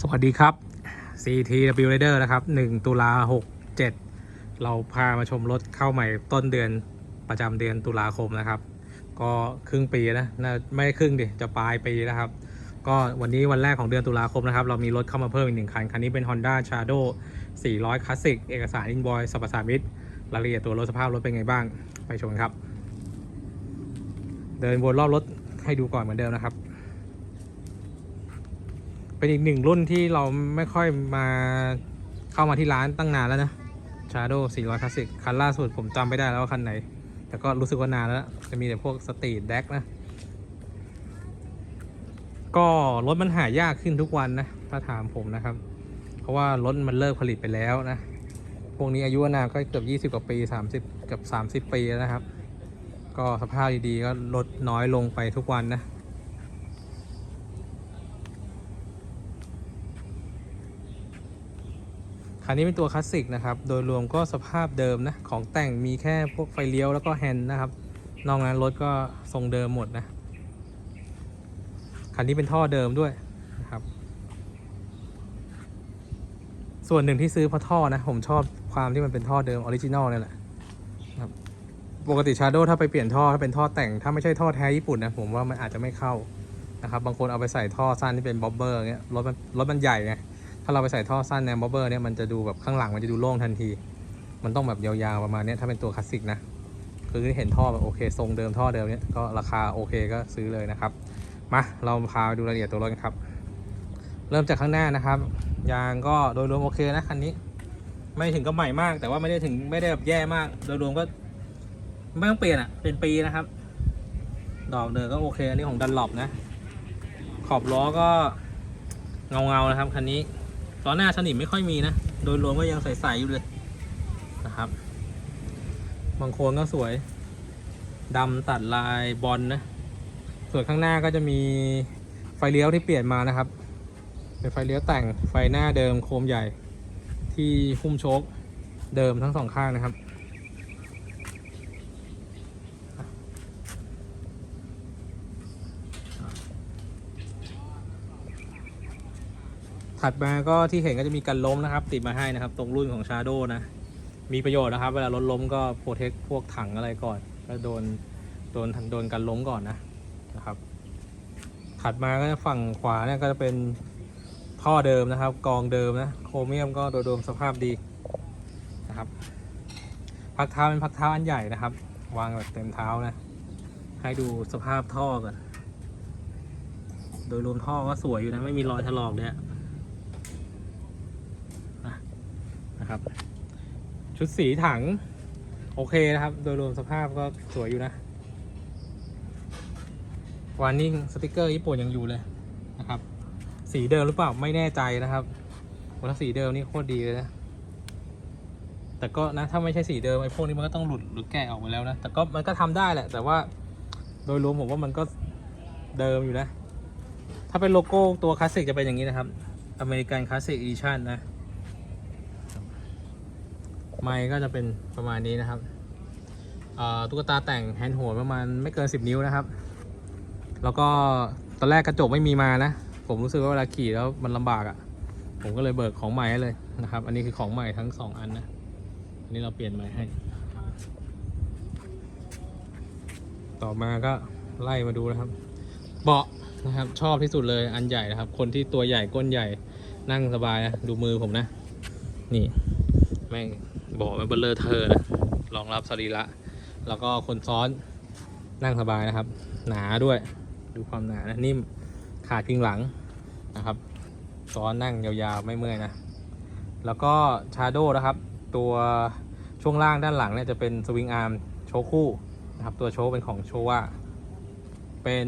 สวัสดีครับ CTW Rider นะครับ 1 ตุลา67 เราพามาชมรถเข้าใหม่ต้นเดือนประจำเดือนตุลาคมนะครับ ก็ครึ่งปีนะน่ไม่ครึ่งดิ จะปลายปีนะครับ ก็วันนี้วันแรกของเดือนตุลาคมนะครับ เรามีรถเข้ามาเพิ่มอีกหนึ่งคัน คันนี้เป็น Honda Shadow 400 Classic เอกสารอินบอยสรรพสามิตรายละเอียดตัวรถสภาพรถเป็นไงบ้าง ไปชมครับ เดินวนรอบรถให้ดูก่อนเหมือนเดิมนะครับ เป็นอีกหนึ่งรุ่นที่เราไม่ค่อยมาเข้ามาที่ร้านตั้งนานแล้วนะ Shadow 400 Classic คันล่าสุดผมจำไม่ได้แล้วว่าคันไหน แต่ก็รู้สึกว่านานแล้ว จะมีแต่พวกสตรีทแดกนะ ก็รถมันหายากขึ้นทุกวันนะ ถ้าถามผมนะครับ เพราะว่ารถมันเลิกผลิตไปแล้วนะ พวกนี้อายุอานก็เกือบ20 กว่าปี 30กือบ30 ปีแล้วนะครับ ก็สภาพดีๆก็ลดน้อยลงไปทุกวันนะ คันนี้เป็นตัวคลาสสิกนะครับ โดยรวมก็สภาพเดิมนะ ของแต่งมีแค่พวกไฟเลี้ยวแล้วก็แฮนด์นะครับ นอกนั้นรถก็ทรงเดิมหมดนะ คันนี้เป็นท่อเดิมด้วยนะครับ ส่วนหนึ่งที่ซื้อเพราะท่อนะ ผมชอบความที่มันเป็นท่อเดิมออริจินอลนี่แหละครับ ปกติชาโดถ้าไปเปลี่ยนท่อถ้าเป็นท่อแต่ง ถ้าไม่ใช่ท่อแท้ญี่ปุ่นนะผมว่ามันอาจจะไม่เข้านะครับ บางคนเอาไปใส่ท่อสั้นที่เป็นบ๊อบเบอร์เงี้ย รถมันรถมันใหญ่ไง ถ้าเราไปใส่ท่อสั้นแนวบอบเบอร์เนี่ยมันจะดูแบบข้างหลังมันจะดูโล่งทันที มันต้องแบบยาวๆประมาณนี้ถ้าเป็นตัวคลาสสิกนะ คือเห็นท่อแบบโอเค ทรงเดิมท่อเดิมเนี่ยก็ราคาโอเคก็ซื้อเลยนะครับ มาเราพาดูรายละเอียดตัวรถกันครับ เริ่มจากข้างหน้านะครับ ยางก็โดยรวมโอเคนะคันนี้ ไม่ถึงกับใหม่มาก แต่ว่าไม่ได้ถึงไม่ได้แบบแย่มาก โดยรวมก็ไม่ต้องเปลี่ยนอะเป็นปีนะครับ ดอกเดินก็โอเค อันนี้ของดันหลบนะ ขอบล้อก็เงาๆนะครับคันนี้ ล้อหน้าสนิมไม่ค่อยมีนะ โดยรวมก็ยังใสๆอยู่เลยนะครับ บางโคนก็สวยดำตัดลายบอลนะ ส่วนข้างหน้าก็จะมีไฟเลี้ยวที่เปลี่ยนมานะครับ เป็นไฟเลี้ยวแต่งไฟหน้าเดิมโคมใหญ่ที่หุ้มโชคเดิมทั้งสองข้างนะครับ ถัดมาก็ที่เห็นก็จะมีกันล้มนะครับ ติดมาให้นะครับ ตรงรุ่นของ Shadow นะ มีประโยชน์นะครับ เวลารถล้มก็โปรเทคพวกถังอะไรก่อน ก็โดนโดนโดนกันล้มก่อนนะนะครับ ถัดมาก็จะฝั่งขวาเนี่ยก็จะเป็นท่อเดิมนะครับ กองเดิมนะ โครเมียมก็โดยรวมสภาพดีนะครับ พักเท้าเป็นพักเท้าอันใหญ่นะครับ วางแบบเต็มเท้านะ ให้ดูสภาพท่อก่อน โดยรวมท่อก็สวยอยู่นะ ไม่มีรอยถลอกเลยอะนะ นะครับ ชุดสีถัง โอเคนะครับ โดยรวมสภาพก็สวยอยู่นะวานิ่งสติกเกอร์ญี่ปุ่นยังอยู่เลยนะครับ สีเดิมหรือเปล่าไม่แน่ใจนะครับว่าถ้าสีเดิมนี่โคตรดีเลยนะแต่ก็นะถ้าไม่ใช่สีเดิมไอ้พวกนี้มันก็ต้องหลุดหรือแกะออกมาแล้วนะแต่ก็มันก็ทำได้แหละ แต่ว่าโดยรวมผมว่ามันก็เดิมอยู่นะ ถ้าเป็นโลโก้ตัวคลาสสิกจะเป็นอย่างนี้นะครับอเมริกันคลาสสิกอีดิชั่นนะ ไม้ก็จะเป็นประมาณนี้นะครับตุ๊กตาแต่งแฮนด์โหนประมาณไม่เกิน 10 นิ้วนะครับ แล้วก็ตอนแรกกระจกไม่มีมานะ ผมรู้สึกว่าเวลาขี่แล้วมันลำบากอะ่ะ ผมก็เลยเบิกของใหม่ให้เลยนะครับ อันนี้คือของใหม่ทั้ง 2 อันนะ อันนี้เราเปลี่ยนใหม่ให้ ต่อมาก็ไล่มาดูนะครับ เบาะนะครับชอบที่สุดเลยอันใหญ่นะครับ คนที่ตัวใหญ่ก้นใหญ่นั่งสบายนะดูมือผมนะ นี่ แม่งบอกมันเบลเลอร์เธอนะรองรับสรีระแล้วก็คนซ้อนนั่งสบายนะครับ หนาด้วย ดูความหนานะนิ่มขาดพิงหลังนะครับ ซ้อนนั่งยาวๆไม่เมื่อยนะ แล้วก็ชาโดนะครับ ตัวช่วงล่างด้านหลังเนี่ยจะเป็นสวิงอาร์มโชว์คู่นะครับตัวโชว์เป็นของโชว่าเป็น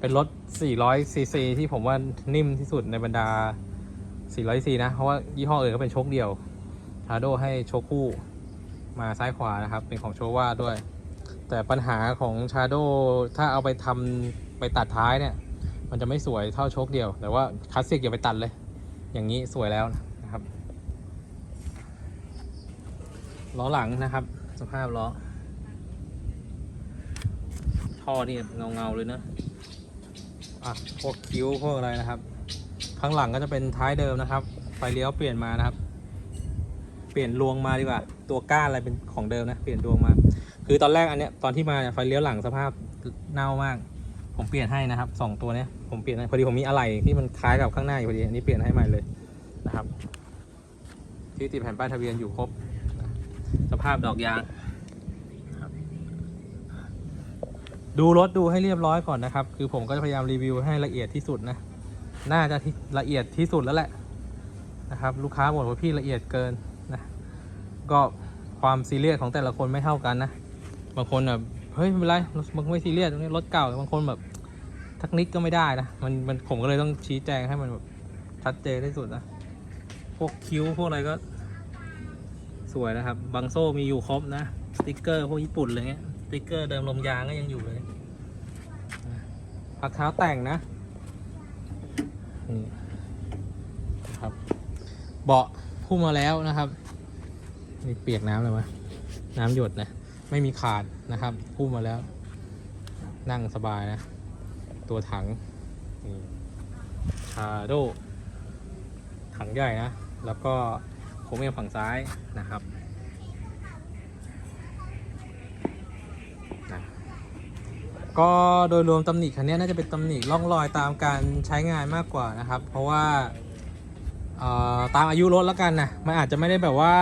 เป็นรถ 400 ซีซีที่ผมว่านิ่มที่สุดในบรรดา 400 ซีนะ เพราะว่ายี่ห้ออื่นก็เป็นโชคเดียว ชาโดให้โชคู่มาซ้ายขวานะครับ เป็นของโชว่าด้วย แต่ปัญหาของชาโดถ้าเอาไปทำไปตัดท้ายเนี่ย มันจะไม่สวยเท่าโชคเดียว แต่ว่าคลาสสิกอย่าไปตัดเลย อย่างนี้สวยแล้วนะครับล้อหลังนะครับ สภาพล้อท่อนี่เงาเงาเลยนะอะพวกคิ้วพวกอะไรนะครับ ข้างหลังก็จะเป็นท้ายเดิมนะครับ ไฟเลี้ยวเปลี่ยนมานะครับ เปลี่ยนรวงมาดีกว่า ตัวก้านอะไรเป็นของเดิมนะ เปลี่ยนรวงมา คือตอนแรกอันเนี้ยตอนที่มาเนี่ยไฟเลี้ยวหลังสภาพเน่ามาก ผมเปลี่ยนให้นะครับสองตัวเนี้ยผมเปลี่ยนให้พอดีผมมีอะไหล่ที่มันคล้ายกับข้างหน้าอยู่พอดีอันนี้เปลี่ยนให้ใหม่เลยนะครับ ที่ติดแผ่นป้ายทะเบียนอยู่ครบ สภาพดอกยางดูรถดูให้เรียบร้อยก่อนนะครับ คือผมก็จะพยายามรีวิวให้ละเอียดที่สุดนะ น่าจะละเอียดที่สุดแล้วแหละนะครับ ลูกค้าบอกว่าพี่ละเอียดเกิน ก็ความซีเรียสของแต่ละคนไม่เท่ากันนะ บางคนแบบเฮ้ยไม่เป็นไรบางคนไม่ซีเรียสตรงนี้รถเก่าบางคนแบบทักนิดก็ไม่ได้นะมันมันผมก็เลยต้องชี้แจงให้มันแบบชัดเจนที่สุดนะพวกคิ้วพวกอะไรก็ สวยนะครับบางโซ่มีอยู่ครบนะสติกเกอร์พวกญี่ปุ่นอะไรเงี้ยสติกเกอร์เดิมลมยางก็ยังอยู่เลยพักเท้าแต่งนะนี่นะครับ เบาะพุ่มมาแล้วนะครับ นี่เปียกน้ำเลยวะน้ำหยดนะ ไม่มีขาดนะครับพุ่มมาแล้ว นั่งสบายนะ ตัวถังนี่ชาโดถังใหญ่นะ แล้วก็โครเมฝั่งซ้ายนะครับก็โดยรวมตำหนิคันนี้น่าจะเป็นตำหนิร่องรอยตามการใช้งานมากกว่านะครับ เพราะว่าเอ่อตามอายุรถแล้วกันนะมันอาจจะไม่ได้แบบว่า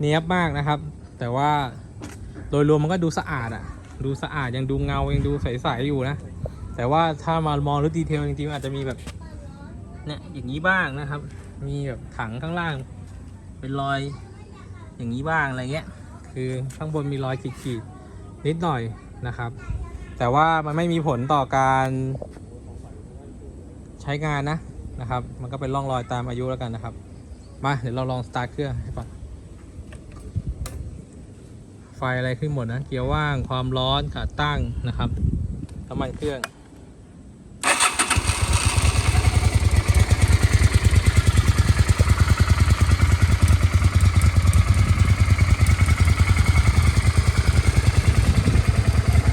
เนี้ยบมากนะครับ แต่ว่าโดยรวมมันก็ดูสะอาดอะดูสะอาดยังดูเงายังดูใสๆอยู่นะ แต่ว่าถ้ามามองลึกดีเทลจริงๆอาจจะมีแบบเนี่ยอย่างนี้บ้างนะครับ มีแบบถังข้างล่าง เป็นรอยอย่างนี้บ้างอะไรเงี้ย คือข้างบนมีรอยขีดๆนิดหน่อยนะครับ แต่ว่ามันไม่มีผลต่อการใช้งานนะนะครับ มันก็เป็นร่องรอยตามอายุแล้วกันนะครับ มาเดี๋ยวเราลองสตาร์ทเครื่องให้ฟัง ไฟอะไรขึ้นหมดนะเกียร์ว่างความร้อนขาตั้งนะครับน้ำมันเครื่อง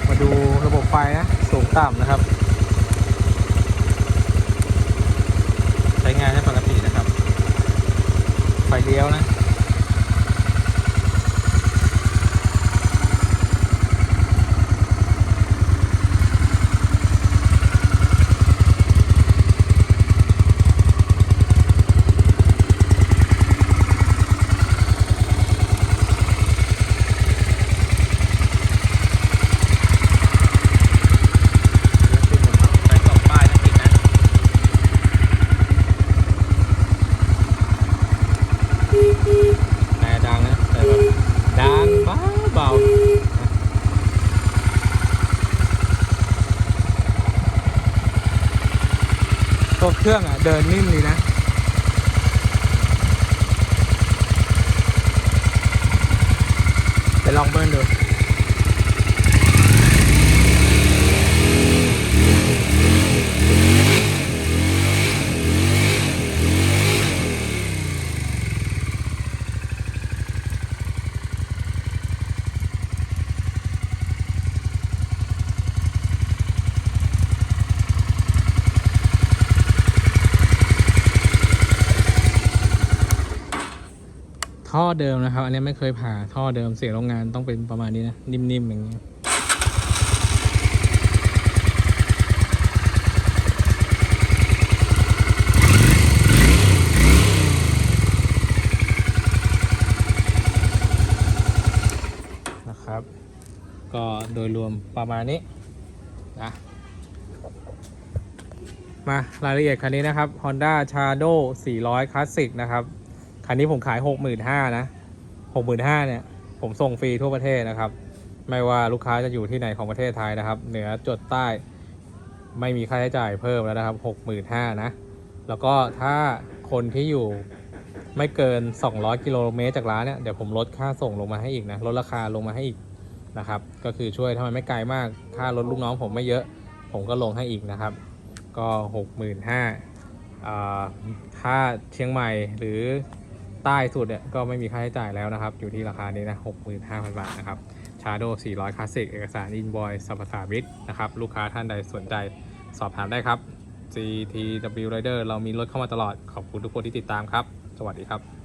มาดูระบบไฟนะสูงต่ำนะครับ ใช้งานได้ปกตินะครับ ไฟเลี้ยวนะ ใช้สองป้ายนะจริงนะแต่ดังนะ แต่แบบดังเบาเบานะ ตัวเครื่องอะ เดินนิ่มดีนะไปลองเบิร์นดู ท่อเดิมนะครับ อันนี้ไม่เคยผ่าท่อเดิมเสียงโรงงานต้องเป็นประมาณนี้นะ นิ่มๆอย่างนี้นะครับ ก็โดยรวมประมาณนี้นะมารายละเอียดคันนี้นะครับ Honda Shadow 400 Classic นะครับ คันนี้ผมขาย65,000นะ65,000เนี่ย ผมส่งฟรีทั่วประเทศนะครับ ไม่ว่าลูกค้าจะอยู่ที่ไหนของประเทศไทยนะครับ เหนือจดใต้ไม่มีค่าใช้จ่ายเพิ่มแล้วนะครับ65,000นะ แล้วก็ถ้าคนที่อยู่ไม่เกิน 200 กิโลเมตรจากร้านเนี่ย เดี๋ยวผมลดค่าส่งลงมาให้อีกนะ ลดราคาลงมาให้อีกนะครับ ก็คือช่วยถ้ามันไม่ไกลมาก ค่ารถลูกน้องผมไม่เยอะ ผมก็ลงให้อีกนะครับ ก็หกหมื่นห้าถ้าเชียงใหม่หรือ ใต้สุดเนี่ยก็ไม่มีค่าใช้จ่ายแล้วนะครับ อยู่ที่ราคานี้นะหกหมื่นห้าพันบาทนะครับชาโด400คลาสสิกเอกสารอินบอยสัมปทามิตรนะครับ ลูกค้าท่านใดสนใจสอบถามได้ครับ GTW Rider เรามีรถเข้ามาตลอดขอบคุณทุกคนที่ติดตามครับ สวัสดีครับ